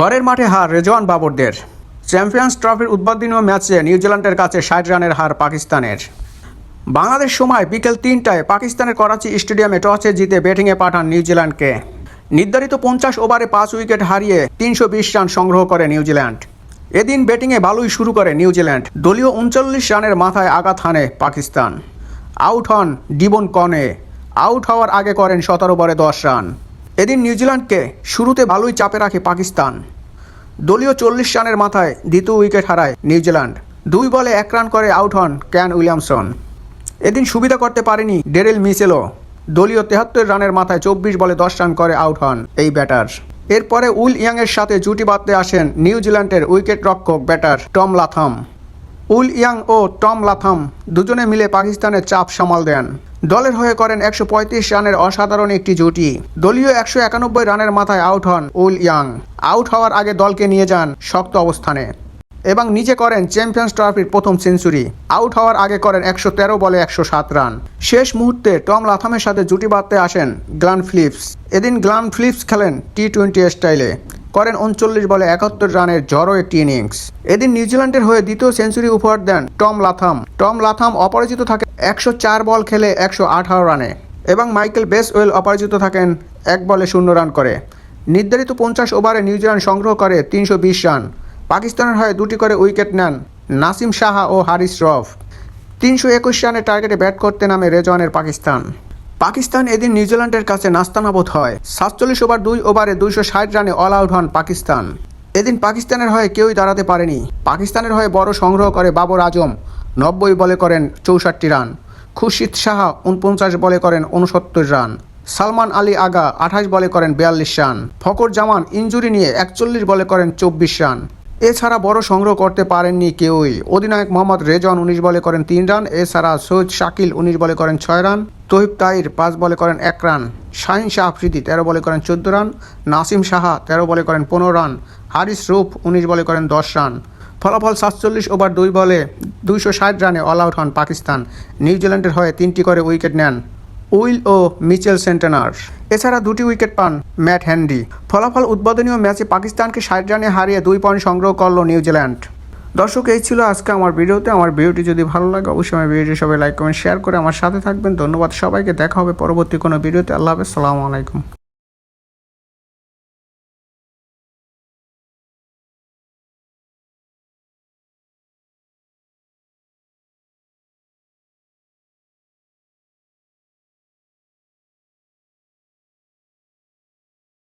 ঘরের মাঠে হার রেজওয়ান বাবরদের। চ্যাম্পিয়ন্স ট্রফির উদ্বোধনীয় ম্যাচে নিউজিল্যান্ডের কাছে ষাট রানের হার পাকিস্তানের। বাংলাদেশ সময় বিকেল তিনটায় পাকিস্তানের করাচি স্টেডিয়ামে টসে জিতে ব্যাটিংয়ে পাঠান নিউজিল্যান্ডকে। নির্ধারিত পঞ্চাশ ওভারে পাঁচ উইকেট হারিয়ে তিনশো বিশ রান সংগ্রহ করে নিউজিল্যান্ড। এদিন ব্যাটিংয়ে ভালোই শুরু করে নিউজিল্যান্ড। দলীয় উনচল্লিশ রানের মাথায় আঘাত হানে পাকিস্তান। আউট হন ডিবন কনে। আউট হওয়ার আগে করেন সতেরো বলে দশ রান। এদিন নিউজিল্যান্ডকে শুরুতে ভালোই চাপে রাখে পাকিস্তান। দলীয় চল্লিশ রানের মাথায় দ্বিতীয় উইকেট হারায় নিউজিল্যান্ড। দুই বলে এক রান করে আউট হন ক্যান উইলিয়ামসন। এদিন সুবিধা করতে পারেনি ডেরেল মিচেলও। দলীয় তেহাত্তর রানের মাথায় চব্বিশ বলে দশ রান করে আউট হন এই ব্যাটার। এরপরে উইল ইয়াংয়ের সাথে জুটি বাঁধতে আসেন নিউজিল্যান্ডের উইকেট রক্ষক batter Tom Latham. Will Young O Tom Latham দুজনে মিলে পাকিস্তানের চাপ সামাল দেন। দলের হয়ে করেন একশো পঁয়ত্রিশ রানের অসাধারণ একটি জুটি। দলীয় একশো একানব্বই রানের মাথায় আউট হন উল ইয়াং। আউট হওয়ার আগে দলকে নিয়ে যান শক্ত অবস্থানে। এবং নিজে করেন চ্যাম্পিয়ন্স ট্রফির প্রথম সেঞ্চুরি। আউট হওয়ার আগে করেন একশো তেরো বলে একশো সাত রান। শেষ মুহূর্তে টম লাথামের সাথে জুটি বাঁধতে আসেন গ্লান ফিলিপস। এদিন গ্লান ফিলিপস খেলেন টি টোয়েন্টি স্টাইলে। করেন উনচল্লিশ বলে একাত্তর রানের জড়ো একটি ইনিংস। এদিন নিউজিল্যান্ডের হয়ে দ্বিতীয় সেঞ্চুরি উপহার দেন টম লাথাম। টম লাথাম অপরাজিত থাকে একশো চার বল খেলে একশো আঠারো রানে এবং মাইকেল বেসওয়েল অপরাজিত থাকেন এক বলে শূন্য রান করে। নির্ধারিত পঞ্চাশ ওভারে নিউজিল্যান্ড সংগ্রহ করে তিনশো বিশ রান। পাকিস্তানের হয়ে দুটি করে উইকেট নেন নাসিম সাহা ও হারিস রফ। তিনশো একুশ রানের টার্গেটে ব্যাট করতে নামে রেজওয়ানের পাকিস্তান। পাকিস্তান এদিন নিউজিল্যান্ডের কাছে নাস্তানাবোধ হয়। সাতচল্লিশ ওভার দুই ওভারে দুইশো ষাট রানে অল আউট হন পাকিস্তান। এদিন পাকিস্তানের হয়ে কেউই দাঁড়াতে পারেনি। পাকিস্তানের হয়ে বড় সংগ্রহ করে বাবর আজম। নব্বই বলে করেন চৌষট্টি রান খুশিদ সাহা উনপঞ্চাশ বলে করেন উনসত্তর রান সালমান আলী আগা আঠাশ বলে করেন বিয়াল্লিশ রান ফকর জামান ইঞ্জুরি নিয়ে একচল্লিশ বলে করেন চব্বিশ রান এছাড়া বড় সংগ্রহ করতে পারেননি কেউই অধিনায়ক মোহাম্মদ রেজন উনিশ বলে করেন তিন রান এছাড়া সৈয়দ শাকিল উনিশ বলে করেন ছয় রান তহিব তাইর পাঁচ বলে করেন এক রান শাহিন শাহ আফ্রিদি তেরো বলে করেন চোদ্দ রান নাসিম সাহা তেরো বলে করেন পনেরো রান হারিস রুফ উনিশ বলে করেন দশ রান ফলাফল সাতচল্লিশ ওভার দুই বলে দুইশো ষাট রানে অল আউট হন পাকিস্তান। নিউজিল্যান্ডের হয়ে তিনটি করে উইকেট নেন উইল ও মিচেল সেন্টেনার। এছাড়া দুটি উইকেট পান ম্যাট হ্যান্ডি। ফলাফল উদ্বোধনীয় ম্যাচে পাকিস্তানকে ষাট রানে হারিয়ে দুই পয়েন্ট সংগ্রহ করল নিউজিল্যান্ড দর্শক, এই ছিল আজকে আমার ভিডিওতে। আমার ভিডিওটি যদি ভালো লাগে, অবশ্যই আমার ভিডিওটি সবাই লাইক কমেন্ট শেয়ার করে আমার সাথে থাকবেন। ধন্যবাদ সবাইকে। দেখা হবে পরবর্তী কোনো ভিডিওতে। আল্লাহ হাফেজ। সালামু আলাইকুম।